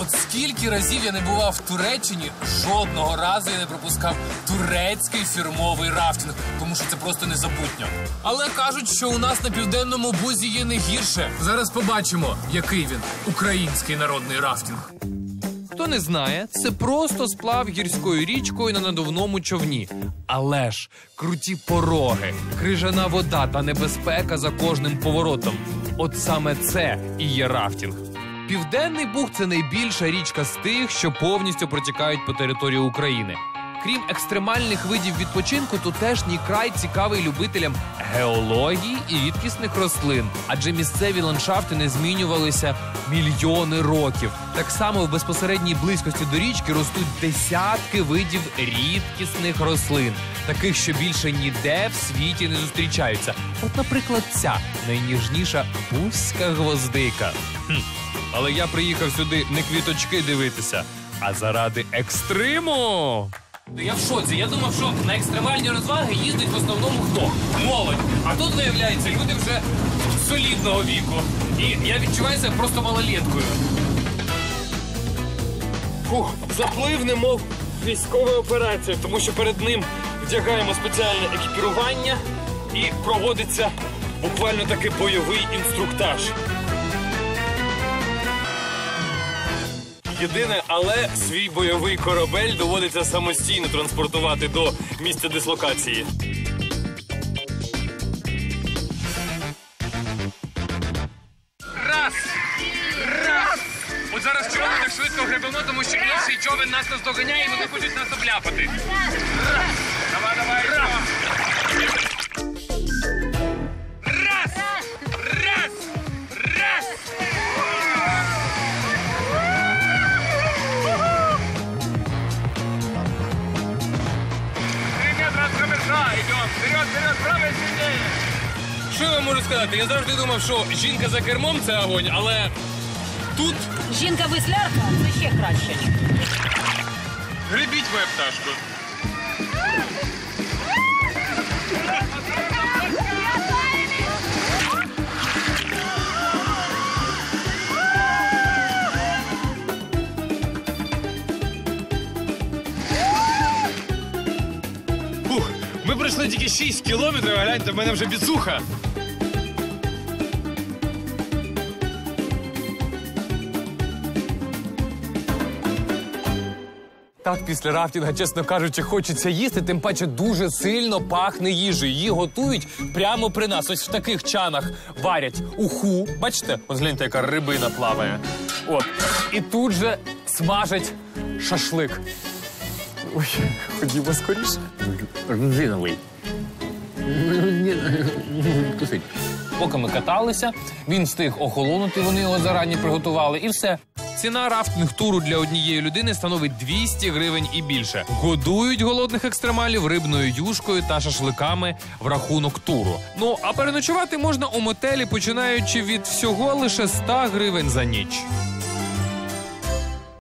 От скільки разів я не бував в Туреччині, жодного разу я не пропускав турецький фірмовий рафтинг, тому що це просто незабутньо. Але кажуть, що у нас на південному бузі є не гірше. Зараз побачимо, який він український народний рафтинг. Хто не знає, це просто сплав гірською річкою на надувному човні. Але ж круті пороги, крижана вода та небезпека за кожним поворотом. От саме це і є рафтінг. Південний Буг це найбільша річка з тих, що повністю протікають по території України. Крім екстремальних видів відпочинку, тутешній край цікавий любителям геології і рідкісних рослин, адже місцеві ландшафти не змінювалися мільйони років. Так само в безпосередній близькості до річки ростуть десятки видів рідкісних рослин, таких, що більше ніде в світі не зустрічаються. От, наприклад, ця найніжніша бузька гвоздика. Хм. Але я приїхав сюди не квіточки дивитися, а заради екстриму. Я в шоці. Я думав, що на екстремальні розваги їздить в основному хто? Молодь. А тут виявляється люди вже солідного віку. І я відчуваю себе просто малолеткою. Фух, заплив, немов військова операція, тому що перед ним вдягаємо спеціальне екіпірування і проводиться буквально такий бойовий інструктаж. Єдине, але свій бойовий корабель доводиться самостійно транспортувати до місця дислокації. Раз! Раз! От зараз човен так швидко гребемо, тому що інший човен нас наздоганяє і вони хочуть нас обляпати. Раз! Давай, давай, Вперед, вперед, правее сильніше. Що я вам можу сказати? Я завжди думав, що жінка за кермом це огонь, але тут Жінка веслярка це ще краще. грибіть моя пташку. Пройшли тільки 6 кілометрів, а гляньте, в мене вже біцуха. Так, після рафтінга, чесно кажучи, хочеться їсти, тим паче дуже сильно пахне їжею. Її готують прямо при нас. Ось в таких чанах варять уху. Бачите? От гляньте, яка рибина плаває. От. І тут же смажать шашлик. Ой, ходімо скоріше. Резиновий. Поки ми каталися, він встиг охолонути, вони його зарані приготували, і все. Ціна рафтинг-туру для однієї людини становить 200 гривень і більше. Годують голодних екстремалів рибною юшкою та шашликами в рахунок туру. Ну а переночувати можна у мотелі, починаючи від всього лише 100 гривень за ніч.